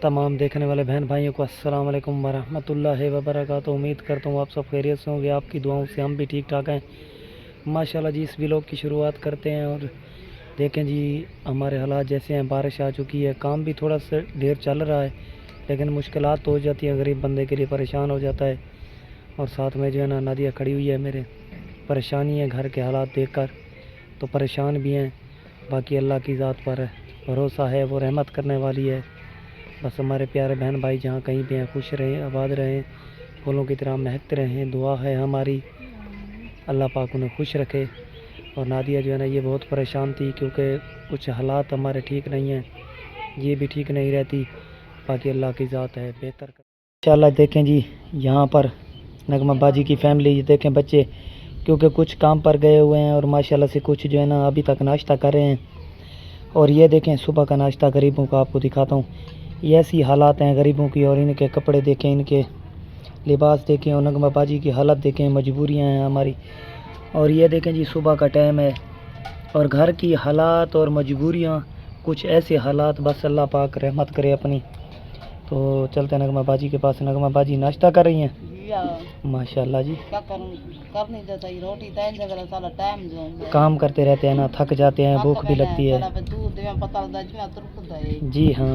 تمام دیکھنے والے بہن بھائیوں کو السلام علیکم ورحمۃ اللہ وبرکاتہ۔ امید کرتا ہوں آپ سب خیریت سے ہوں گے۔ آپ کی دعاؤں سے ہم بھی ٹھیک ٹھاک ہیں۔ ماشاءاللہ جی اس بلاگ کی شروعات کرتے ہیں اور دیکھیں جی ہمارے حالات جیسے ہیں۔ بارش آ چکی ہے۔ کام بھی تھوڑا سا دیر چل رہا ہے، لیکن مشکلات تو ہو جاتی ہیں۔ غریب بندے کے لیے پریشان ہو جاتا ہے۔ اور ساتھ میں جو ہے نا، نادیہ کھڑی ہوئی ہے میرے۔ پریشانی ہے گھر کے حالات دیکھ کر۔ تو پریشان بھی ہیں۔ باقی اللہ کی ذات پر بھروسہ ہے، وہ رحمت کرنے والی ہے۔ بس ہمارے پیارے بہن بھائی جہاں کہیں بھی ہیں، خوش رہیں، آباد رہیں پھولوں کی طرح مہکتے رہیں، دعا ہے ہماری۔ اللہ پاک انہیں خوش رکھے۔ اور نادیہ جو ہے نا، یہ بہت پریشان تھی کیونکہ کچھ حالات ہمارے ٹھیک نہیں ہیں۔ یہ بھی ٹھیک نہیں رہتی۔ باقی اللہ کی ذات ہے، بہتر۔ انشاءاللہ دیکھیں جی یہاں پر نغمہ باجی کی فیملی دیکھیں بچے۔ کیونکہ کچھ کام پر گئے ہوئے ہیں اور ماشاءاللہ سے کچھ جو ہے نا، ابھی تک ناشتہ کر رہے ہیں۔ اور یہ دیکھیں، صبح کا ناشتہ غریبوں کا آپ کو دکھاتا ہوں۔ یہ ایسی حالات ہیں غریبوں کی اور ان کے کپڑے دیکھیں ان کے لباس دیکھیں اور نغمہ بازی کی حالت دیکھیں مجبوریاں ہیں ہماری۔ اور یہ دیکھیں جی صبح کا ٹائم ہے اور گھر کی حالات اور مجبوریاں کچھ ایسے حالات بس اللہ پاک رحمت کرے اپنی۔ تو چلتے ہیں نغمہ باجی کے پاس۔ نغمہ باجی ناشتہ کر رہی ہیں؟ ماشاء اللہ جی۔ کام کرتے رہتے ہیں نا تھک جاتے ہیں بھوک بھی لگتی ہے۔ جی ہاں۔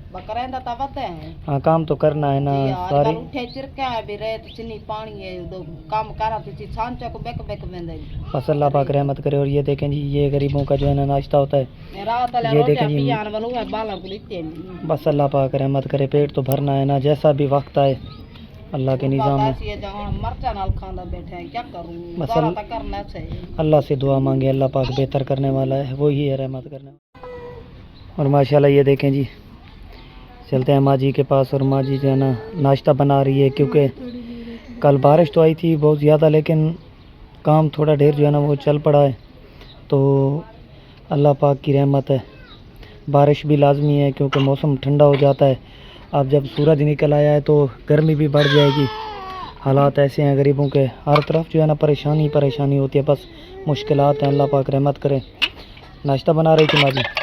تا ہیں ہاں کام تو کرنا ہے نا ساری اٹھے بھی چنی پانی ہے دو کام کرا چی بیک بیک بس اللہ پاک رحمت کرے اور یہ دیکھیں جی یہ غریبوں کا جو ہے نا ناشتہ ہوتا ہے رات بالا ہیں بس اللہ پاک رحمت کرے پیٹ تو بھرنا ہے نا جیسا بھی وقت آئے اللہ کے نظام میں اللہ سے دعا مانگے اللہ پاک بہتر کرنے والا ہے وہی ہے رحمت کرنے والا اور ماشاءاللہ یہ دیکھیں جی چلتے ہیں ماں جی کے پاس اور ماں جی جو ہے نا ناشتہ بنا رہی ہے کیونکہ کل بارش تو آئی تھی بہت زیادہ، لیکن کام تھوڑا ڈھیر جو ہے نا وہ چل پڑا ہے۔ تو اللہ پاک کی رحمت ہے۔ بارش بھی لازمی ہے کیونکہ موسم ٹھنڈا ہو جاتا ہے۔ اب جب سورج نکل آیا ہے تو گرمی بھی بڑھ جائے گی۔ حالات ایسے ہیں غریبوں کے۔ ہر طرف جو ہے نا پریشانی پریشانی ہوتی ہے۔ بس مشکلات ہیں۔ اللہ پاک رحمت کرے۔ ناشتہ بنا رہی تھی ماں جی۔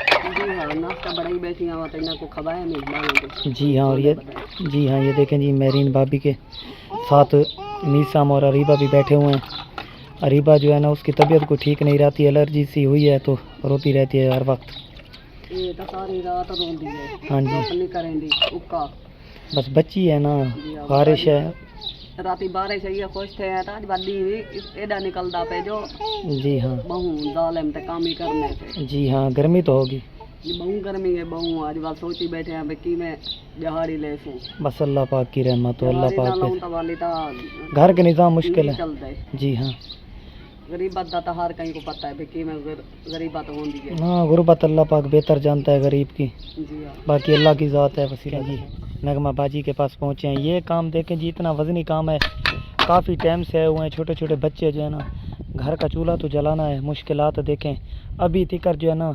جی ہاں اور یہ جی ہاں یہ دیکھیں جی میرین بھابھی کے ساتھ میسام اور عریبہ بھی بیٹھے ہوئے ہیں۔ عریبہ جو ہے نا اس کی طبیعت کو ٹھیک نہیں رہتی الرجی سی ہوئی ہے تو روتی رہتی ہے ہر وقت۔ ہاں جی۔ بس بچی ہے نا جی ہاں، خارش ہے۔ رات بارش ہے خوش تھے تا بدی ایڈا نکلدا پہ جو جی ہاں۔ بہوں ظالم تے کام ہی کرنے جی ہاں گرمی تو ہوگی۔ بہوں گرمی ہے بہوں آج بات سوچی بیٹھے ہیں کہ میں دہاڑی لے سوں بس اللہ پاک کی رحمت ہو اللہ پاک کی گھر کے نظام مشکل ہے جی ہاں غریبت داتا ہر کہیں کو پتہ ہے بکی میں غریبت ہون دی ہے ہاں غربت اللہ پاک بہتر جانتا ہے غریب کی باقی اللہ کی ذات ہے وسیلہ جی نگمہ باجی کے پاس پہنچے ہیں یہ کام دیکھیں جی اتنا وزنی کام ہے کافی ٹائم سے ہوئے ہیں چھوٹے چھوٹے بچے جو ہے نا گھر کا چولہا تو جلانا ہے مشکلات دیکھیں ابھی تکر جو ہے نا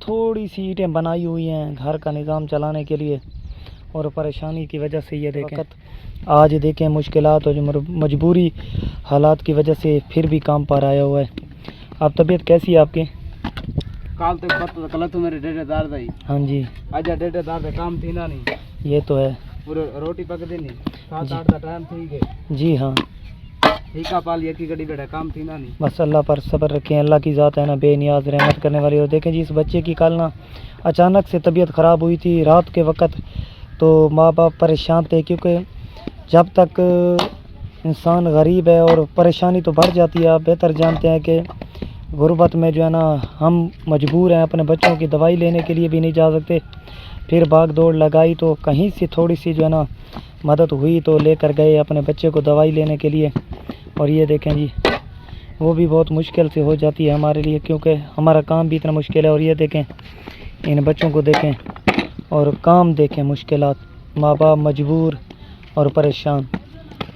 تھوڑی سی اینٹیں بنائی ہوئی ہیں گھر کا نظام چلانے کے لیے اور پریشانی کی وجہ سے یہ دیکھیں۔ آج دیکھیں مشکلات اور مجبوری حالات کی وجہ سے پھر بھی کام پر آیا ہوا ہے۔ آپ طبیعت کیسی ہے آپ کی؟ کال تک پتہ کل تو میرے ڈیڑھے دار دائی ہاں جی۔ اجا ڈیڑھے دار دا کام تھی نہ نہیں۔ یہ تو ہے۔ روٹی پک دینی سات جی۔ آٹھ دا ٹائم تھی گئے۔ جی ہاں۔ بس اللہ پر صبر رکھیں، اللہ کی ذات ہے نا، بے نیاز رحمت کرنے والی۔ اور دیکھیں جی اس بچے کی کل نا اچانک سے طبیعت خراب ہوئی تھی رات کے وقت، تو ماں باپ پریشان تھے، کیونکہ جب تک انسان غریب ہے اور پریشانی تو بڑھ جاتی ہے، آپ بہتر جانتے ہیں کہ غربت میں جو ہے نا، ہم مجبور ہیں اپنے بچوں کی دوائی لینے کے لیے بھی نہیں جا سکتے۔ پھر بھاگ دوڑ لگائی، تو کہیں سے تھوڑی سی جو ہے نا مدد ہوئی، تو لے کر گئے اپنے بچے کو دوائی لینے کے لیے۔ اور یہ دیکھیں جی وہ بھی بہت مشکل سے ہو جاتی ہے ہمارے لیے کیونکہ ہمارا کام بھی اتنا مشکل ہے اور یہ دیکھیں ان بچوں کو دیکھیں اور کام دیکھیں مشکلات ماں باپ مجبور اور پریشان۔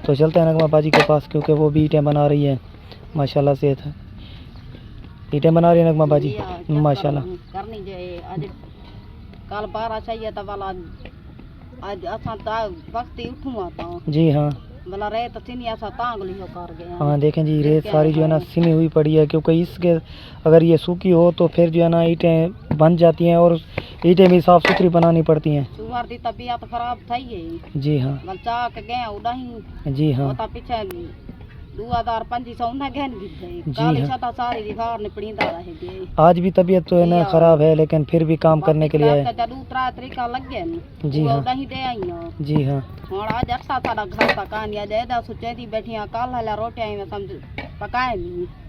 تو چلتے ہیں نغمہ باجی کے پاس کیونکہ وہ بھی اینٹیں بنا رہی ہیں۔ ماشاء اللہ تھا ہے۔ اینٹیں بنا رہی ہیں نغمہ باجی؟ ماشاء اللہ کل بارہ چاہیے جی ہاں۔ ہاں دیکھیں جی ریت ساری جو ہے نا سینی ہوئی پڑی ہے کیونکہ اس کے اگر یہ سوکھی ہو تو پھر جو ہے نا اینٹیں بن جاتی ہیں اور اینٹیں بھی صاف ستھری بنانی پڑتی ہیں طبیعت خراب جی ہاں جی ہاں آج بھی طبیعت تو خراب ہے لیکن پھر بھی کام کرنے کے لیے جی ہاں جی ہاں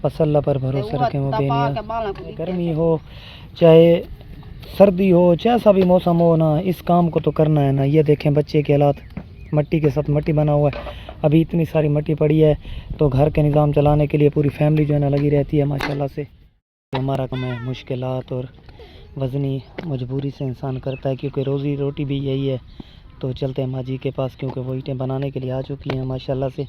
مسلح پروسا رکھے گرمی ہو چاہے سردی ہو چاہے سا بھی موسم ہو نا اس کام کو تو کرنا ہے نا یہ دیکھیں بچے کے حالات مٹی کے ساتھ مٹی بنا ہوا ہے ابھی اتنی ساری مٹی پڑی ہے تو گھر کے نظام چلانے کے لیے پوری فیملی جو ہے نا لگی رہتی ہے ماشاءاللہ سے۔ ہمارا کم ہے مشکلات اور وزنی مجبوری سے انسان کرتا ہے کیونکہ روزی روٹی بھی یہی ہے۔ تو چلتے ہیں ماجی کے پاس کیونکہ وہ اینٹیں بنانے کے لیے آ چکی ہیں ماشاءاللہ سے۔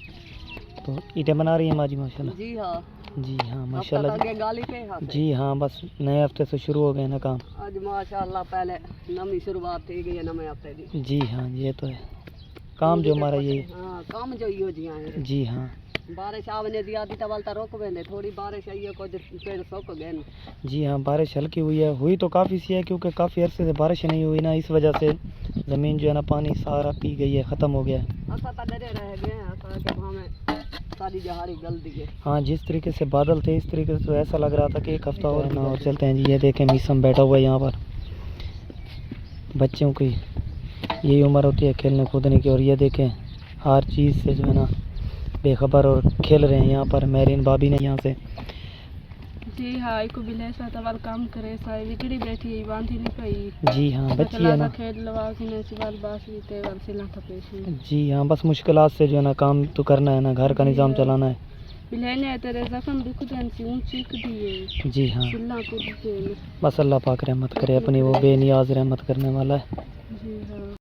تو اینٹیں بنا رہی ہیں ماجی جی ماشاء اللہ جی ہاں, جی ہاں، ماشاء اللہ جی ہاں بس نئے ہفتے سے شروع ہو گئے نا کام۔ ماشاء اللہ پہلے نمی شروعات تھی گئی ہے ہفتے جی ہاں یہ تو ہے۔ کام جو ہمارا یہ ہاں، کام جو یہ جی ہاں جی ہاں۔ بارش آونے دی تو تبال تا روک ویندے تھوڑی بارش آئی ہے کچھ پیڑ سوک گئے جی ہاں بارش ہلکی ہوئی ہے۔ ہوئی تو کافی سی ہے کیونکہ کافی عرصے سے بارش نہیں ہوئی نا اس وجہ سے زمین جو ہے نا پانی سارا پی گئی ہے ختم ہو گیا ہے۔ اسا تا ڈرے رہ گئے ہیں اسا کہ ہمیں ساری ہاں جس طریقے سے بادل تھے اس طریقے سے تو ایسا لگ رہا تھا کہ ایک ہفتہ اور نہ اور چلتے ہیں۔ جی یہ دیکھیں میسم بیٹھا ہوا ہے یہاں پر۔ بچوں کی یہی عمر ہوتی ہے کھیلنے کودنے کی اور یہ دیکھیں ہر چیز سے جو ہے نا بے خبر اور کھیل رہے ہیں یہاں پر میرین بابی نے یہاں سے۔ جی ہاں بھی لے کام کرے وکڑی بیٹھی ایوان تھی نہیں جی ہاں مطلب بچی ہے نا۔ کھیل لوا نے سوال باس بھی تے جی ہاں بس مشکلات سے جو ہے نا کام تو کرنا ہے نا گھر کا نظام جی ہاں۔ چلانا ہے۔ تیرے زخم چیک جی ہاں۔ بس اللہ پاک رحمت کرے جی۔ اپنی وہ بے نیاز رحمت کرنے والا ہے۔ جی ہاں۔